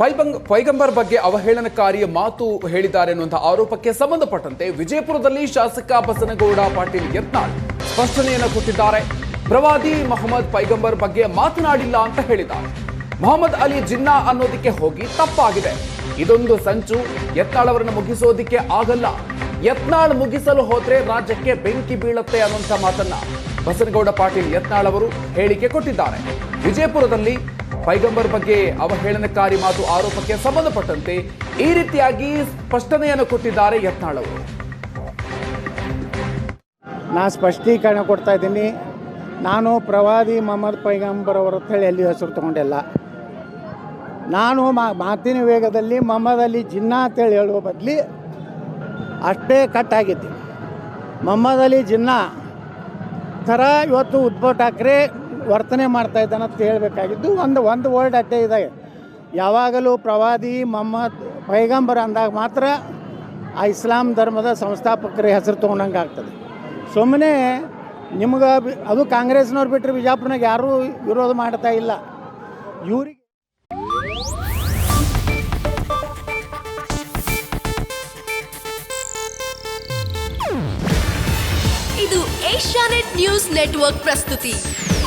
ಪೈಬಂಗ್ ಪೈಗಂಬರ್ ಬಗ್ಗೆ ಅವಹೇಳನಕಾರಿಯ ಮಾತು ಹೇಳಿದ್ದಾರೆ ಎನ್ನುವಂತಹ ಆರೋಪಕ್ಕೆ ಸಂಬಂಧಪಟ್ಟಂತೆ ವಿಜಯಪುರದಲ್ಲಿ ಶಾಸಕ ಬಸನಗೌಡ ಪಾಟೀಲ್ ಯತ್ನಾಳ್ ಸ್ಪಷ್ಟನೆಯನ್ನು ಕೊಟ್ಟಿದ್ದಾರೆ. ಪ್ರವಾದಿ ಮೊಹಮ್ಮದ್ ಪೈಗಂಬರ್ ಬಗ್ಗೆ ಮಾತನಾಡಿಲ್ಲ ಅಂತ ಹೇಳಿದ್ದಾರೆ. ಮೊಹಮ್ಮದ್ ಅಲಿ ಜಿನ್ನಾ ಅನ್ನೋದಕ್ಕೆ ಹೋಗಿ ತಪ್ಪಾಗಿದೆ. ಇದೊಂದು ಸಂಚು, ಯತ್ನಾಳ್ ಅವರನ್ನು ಮುಗಿಸೋದಿಕ್ಕೆ ಆಗಲ್ಲ. ಯತ್ನಾಳ್ ಮುಗಿಸಲು ಹೋದ್ರೆ ರಾಜ್ಯಕ್ಕೆ ಬೆಂಕಿ ಬೀಳುತ್ತೆ ಅನ್ನುವಂಥ ಮಾತನ್ನ ಬಸನಗೌಡ ಪಾಟೀಲ್ ಯತ್ನಾಳ್ ಅವರು ಹೇಳಿಕೆ ಕೊಟ್ಟಿದ್ದಾರೆ. ವಿಜಯಪುರದಲ್ಲಿ ಪೈಗಂಬರ್ ಬಗ್ಗೆ ಅವಹೇಳನಕಾರಿ ಮಾತು ಆರೋಪಕ್ಕೆ ಸಂಬಂಧಪಟ್ಟಂತೆ ಈ ರೀತಿಯಾಗಿ ಸ್ಪಷ್ಟನೆಯನ್ನು ಕೊಟ್ಟಿದ್ದಾರೆ ಯತ್ನಾಳ್ ಅವರು. ನಾ ಸ್ಪಷ್ಟೀಕರಣ ಕೊಡ್ತಾ ಇದ್ದೀನಿ. ನಾನು ಪ್ರವಾದಿ ಮೊಹಮ್ಮದ್ ಪೈಗಂಬರ್ ಅವರ ಹೇಳಿ ಎಲ್ಲಿ ಹೆಸರು ತಗೊಂಡಿಲ್ಲ. ನಾನು ಮಾತಿನ ವೇಗದಲ್ಲಿ ಮೊಹಮ್ಮದ್ ಅಲಿ ಜಿನ್ನಾ ಅಂತೇಳಿ ಹೇಳುವ ಬದಲಿ ಅಷ್ಟೇ ಕಟ್ಟಾಗಿದ್ದೆ ಮೊಹಮ್ಮದ್ ಅಲಿ ಜಿನ್ನಾ ಥರ ಇವತ್ತು ಉದ್ಭವ್ ಠಾಕ್ರೆ ವರ್ತನೆ ಮಾಡ್ತಾ ಇದ್ದಾನೆ ಅಂತ ಹೇಳಬೇಕಾಗಿದ್ದು ಒಂದು ಒಂದು ವರ್ಡ್ ಅಡ್ಡೆ ಇದೆ. ಯಾವಾಗಲೂ ಪ್ರವಾದಿ, ಮೊಹಮ್ಮದ್, ಪೈಗಂಬರ್ ಅಂದಾಗ ಮಾತ್ರ ಆ ಇಸ್ಲಾಂ ಧರ್ಮದ ಸಂಸ್ಥಾಪಕರ ಹೆಸರು ತೊಗೊಂಡಂಗೆ ಆಗ್ತದೆ. ಸುಮ್ಮನೆ ನಿಮ್ಗೆ ಅದು ಕಾಂಗ್ರೆಸ್ನವ್ರು ಬಿಟ್ಟರೆ ಬಿಜಾಪುರ್ನಾಗ ಯಾರೂ ವಿರೋಧ ಮಾಡ್ತಾ ಇಲ್ಲ. ಇವ್ರಿಗೆ ಇದು ಏಷ್ಯಾನೆಟ್ ನ್ಯೂಸ್ ನೆಟ್ವರ್ಕ್ ಪ್ರಸ್ತುತಿ.